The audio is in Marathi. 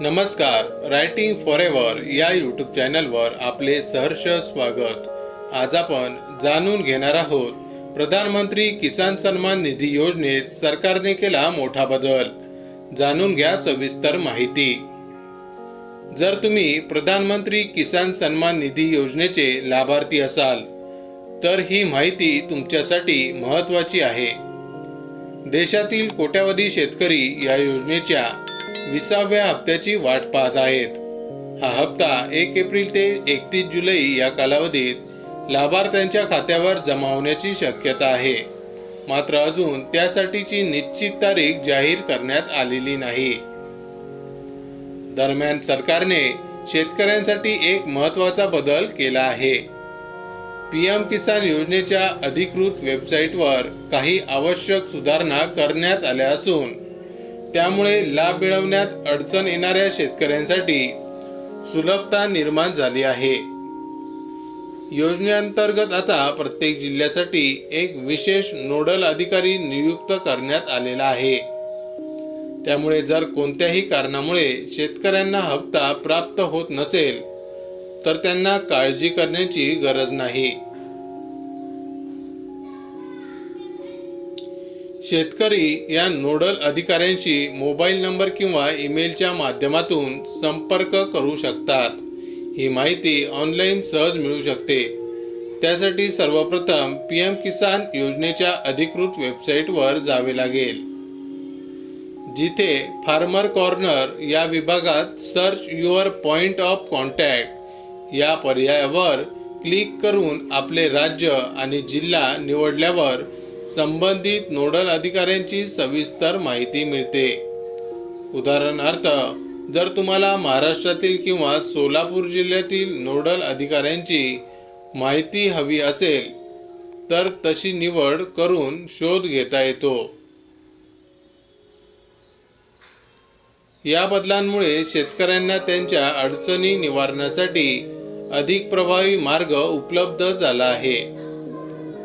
नमस्कार रायटिंग फॉर एव्हर या यूट्यूब चॅनलवर आपले सहर्ष स्वागत. आज आपण जाणून घेणार आहोत प्रधानमंत्री किसान सन्मान निधी योजनेत सरकारने केला मोठा बदल. जाणून घ्या सविस्तर माहिती. जर तुम्ही प्रधानमंत्री किसान सन्मान निधी योजनेचे लाभार्थी असाल तर ही माहिती तुमच्यासाठी महत्त्वाची आहे. देशातील कोट्यावधी शेतकरी या योजनेच्या विसाव्या हप्त्याची वाट पाहत आहेत. हा हप्ता एक एप्रिल ते एकतीस जुलै या कालावधीत लाभार्थ्यांच्या खात्यावर जमा होण्याची शक्यता आहे. मात्र अजून त्यासाठीची निश्चित तारीख जाहीर करण्यात आलेली नाही. दरम्यान सरकारने शेतकऱ्यांसाठी एक महत्त्वाचा बदल केला आहे. पीएम किसान योजनेच्या अधिकृत वेबसाईटवर काही आवश्यक सुधारणा करण्यात आल्या असून त्यामुळे लाभ मिळवण्यात अडचण येणाऱ्या शेतकऱ्यांसाठी सुलभता निर्माण झाली आहे. योजनेअंतर्गत आता प्रत्येक जिल्ह्यासाठी एक विशेष नोडल अधिकारी नियुक्त करण्यात आलेला आहे. त्यामुळे जर कोणत्याही कारणामुळे शेतकऱ्यांना हप्ता प्राप्त होत नसेल तर त्यांना काळजी करण्याची गरज नाही. शेतकरी या नोडल अधिकाऱ्यांशी मोबाईल नंबर किंवा ईमेलच्या माध्यमातून संपर्क करू शकतात. ही माहिती ऑनलाईन सहज मिळू शकते. त्यासाठी सर्वप्रथम पी एम किसान योजनेच्या अधिकृत वेबसाईटवर जावे लागेल. जिथे फार्मर कॉर्नर या विभागात search your point of contact या पर्यायावर क्लिक करून आपले राज्य आणि जिल्हा निवडल्यावर संबंधित नोडल अधिकाऱ्यांची सविस्तर माहिती मिळते. उदाहरणार्थ जर तुम्हाला महाराष्ट्रातील किंवा सोलापूर जिल्ह्यातील नोडल अधिकाऱ्यांची माहिती हवी असेल तर तशी निवड करून शोध घेता येतो. या बदलांमुळे शेतकऱ्यांना त्यांच्या अडचणी निवारण्यासाठी अधिक प्रभावी मार्ग उपलब्ध झाला आहे.